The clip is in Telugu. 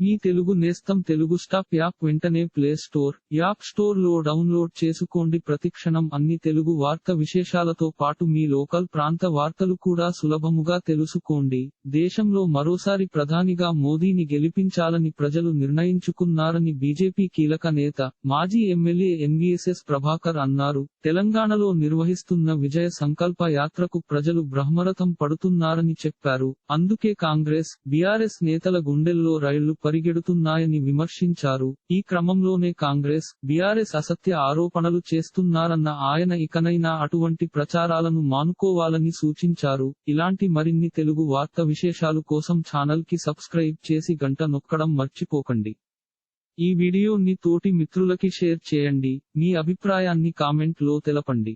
మీ తెలుగు నేస్తం తెలుగు స్టాప్ యాప్ వెంటనే ప్లే స్టోర్ యాప్ స్టోర్లో డౌన్లోడ్ చేసుకోండి. ప్రతిక్షణం అన్ని తెలుగు వార్త విశేషాలతో పాటు మీ లోకల్ ప్రాంత వార్తలు కూడా సులభముగా తెలుసుకోండి. దేశంలో మరోసారి ప్రధానిగా మోదీని గెలిపించాలని ప్రజలు నిర్ణయించుకున్నారని బీజేపీ కీలక నేత మాజీ ఎమ్మెల్యే ఎన్వీఎస్ఎస్ ప్రభాకర్ అన్నారు. తెలంగాణలో నిర్వహిస్తున్న విజయ సంకల్ప యాత్రకు ప్రజలు బ్రహ్మరథం పడుతున్నారని చెప్పారు. అందుకే కాంగ్రెస్ బీఆర్ఎస్ నేతల గుండెల్లో రైళ్ళు పరిగెడుతున్నాయని విమర్శించారు. ఈ క్రమంలోనే కాంగ్రెస్ బీఆర్ఎస్ అసత్య ఆరోపణలు చేస్తున్నారన్న ఆయన ఇకనైనా అటువంటి ప్రచారాలను మానుకోవాలని సూచించారు. ఇలాంటి మరిన్ని తెలుగు వార్త విశేషాలు కోసం ఛానల్కి సబ్స్క్రైబ్ చేసి గంట నొక్కడం మర్చిపోకండి. ఈ వీడియోని తోటి మిత్రులకి షేర్ చేయండి. మీ అభిప్రాయాన్ని కామెంట్లో తెలపండి.